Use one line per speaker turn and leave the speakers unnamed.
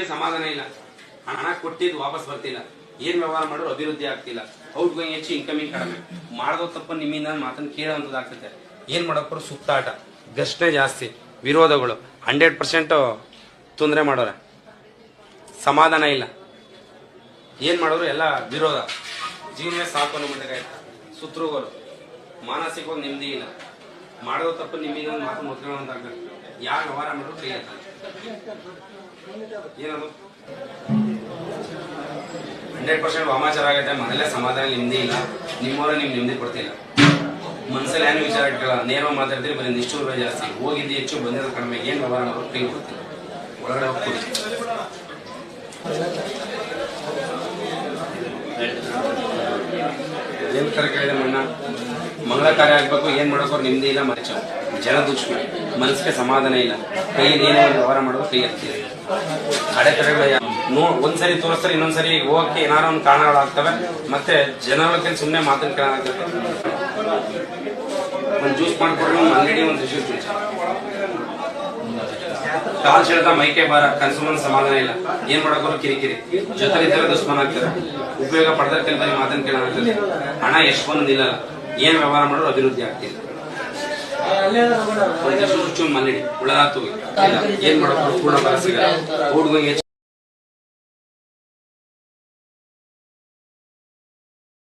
ಸಮಾಧಾನ ಇಲ್ಲ. ಹಣ ಕೊಟ್ಟಿದ್ದು ವಾಪಸ್ ಬರ್ತಿಲ್ಲ. ಏನ್ ವ್ಯವಹಾರ ಮಾಡಿದ್ರು ಅಭಿವೃದ್ಧಿ ಆಗ್ತಿಲ್ಲ. ಔಟ್ ಗೋಯಿಂಗ್ ಹೆಚ್ಚು ಇನ್ಕಮಿಂಗ್ ಕಡಿಮೆ. ಮಾಡೋದು ತಪ್ಪ ನಿಮ್ಮಿಂದ ಮಾತನ್ನು ಕೇಳುವಂಥದ್ದಾಗ್ತದೆ ಏನ್ ಮಾಡೋಕ್ಕೂ ಸುತ್ತಾಟ. ಘರ್ಷಣೆ ಜಾಸ್ತಿ. ವಿರೋಧಗಳು. ಹಂಡ್ರೆಡ್ ಪರ್ಸೆಂಟ್ ತೊಂದರೆ ಮಾಡೋರ. ಸಮಾಧಾನ ಇಲ್ಲ. ಏನ್ ಮಾಡೋರು ಎಲ್ಲ ವಿರೋಧ. ಜೀವನ ಸಾಕು ಅನ್ನೋ ಸುತ್ತರುಗಳು ಮಾನಸಿಕವಾಗಿ ನೆಮ್ಮದಿ ಇಲ್ಲ. ಮಾಡೋದು ತಪ್ಪು ನಿಮ್ಮಿಂದ ಮಾತನ್ನು ಮಾತು ಅಂತ ಯಾರು ವ್ಯವಹಾರ ಮಾಡಿದ್ರು ಕೈ. ಏನದು? ಹಂಡ್ರೆಡ್ ಪರ್ಸೆಂಟ್ ವಾಮಾಚಾರ ಆಗುತ್ತೆ, ಮನೆಯಲ್ಲೇ ಸಮಾಧಾನ, ನೆಮ್ಮದಿ ಇಲ್ಲ. ನಿಮ್ಮವರ ನಿಮ್ಗೆ ನೆಮ್ಮದಿ ಕೊಡ್ತಿಲ್ಲ. ಮನಸ್ಸಲ್ಲಿ ಏನು ವಿಚಾರ ಇಟ್ಕೊಳ್ಳ ನೇರ ಮಾತಾಡ್ತೀರಿ, ಬರೀ ನಿಷ್ಠೂರ ಜಾಸ್ತಿ. ಹೋಗಿದ್ದು ಹೆಚ್ಚು ಬಂದಿರೋ ಕಡಿಮೆ, ಏನು ವ್ಯವಹಾರ ಮಾಡೋದು ಕೈ ಕೊಡ್ತೀನಿ ಒಳಗಡೆ ಹೋಗ್ತೀವಿ ಏನ್ ಕರೆಕ್ಟ್ ಮಣ್ಣ? ಮಂಗಳ ಕಾರ್ಯ ಆಗ್ಬೇಕು, ಏನ್ ಮಾಡೋಕೆ ನಿಮ್ದೇ ಇಲ್ಲ ಮರಿಚ ಜನ ದುಷ್ಮೆ. ಮನಸ್ಸಿಗೆ ಸಮಾಧಾನ ಇಲ್ಲ. ಕೈ ಏನೋ ಒಂದು ವ್ಯವಹಾರ ಮಾಡೋದು ಕೈ ಹತ್ತಿದೆ ಅಡೆತಡೆಗಳು ನೋ ಒಂದ್ಸರಿ ತೋರಿಸ್ತಾರೆ, ಇನ್ನೊಂದ್ಸರಿ ಹೋಗಕ್ಕೆ ಏನಾರ ಒಂದು ಕಾರಣಗಳಾಗ್ತವೆ ಮತ್ತೆ ಜನಗಳ ಸುಮ್ಮನೆ ಮಾತನ್ನ ಕೇಳಾಗ್ತದೆ ಒಂದು ಜ್ಯೂಸ್ ಮಾಡ್ಕೊಡ್ರಿ, ಒಂದು ಅಂಗಡಿ, ಒಂದು ಜ್ಯೂಸ್ ಕಾಲ್ ಸೆಳೆದ ಮೈಕೆ ಬಾರ ಕನ್ಸುಮನ್ ಸಮಾಧಾನ ಇಲ್ಲ. ಏನ್ ಮಾಡೋಕೆ ಕಿರಿಕಿರಿ. ಜೊತೆಗೆ ಇದ್ದರೆ ದುಶ್ಮನ ಆಗ್ತಾರೆ. ಉಪಯೋಗ ಪಡೆದ ಕೆಲವರಿಗೆ ಮಾತನ್ ಕೇಳ ಹಣ ಎಷ್ಟು ಬಂದಿಲ್ಲ ಏನ್ ವ್ಯವಹಾರ ಮಾಡೋರು ಅಭಿವೃದ್ಧಿ ಆಗ್ತಿಲ್ಲ ಮನೆ ಚುಚ್ಚು ಮಲ್ಲಿಡಿ ಉಳದಾತು ಏನ್ ಮಾಡೋಕೆ ಪೂರ್ಣ ಬರ ಸಿಗಲ್ಲ. ಹುಡುಗಂಗೆ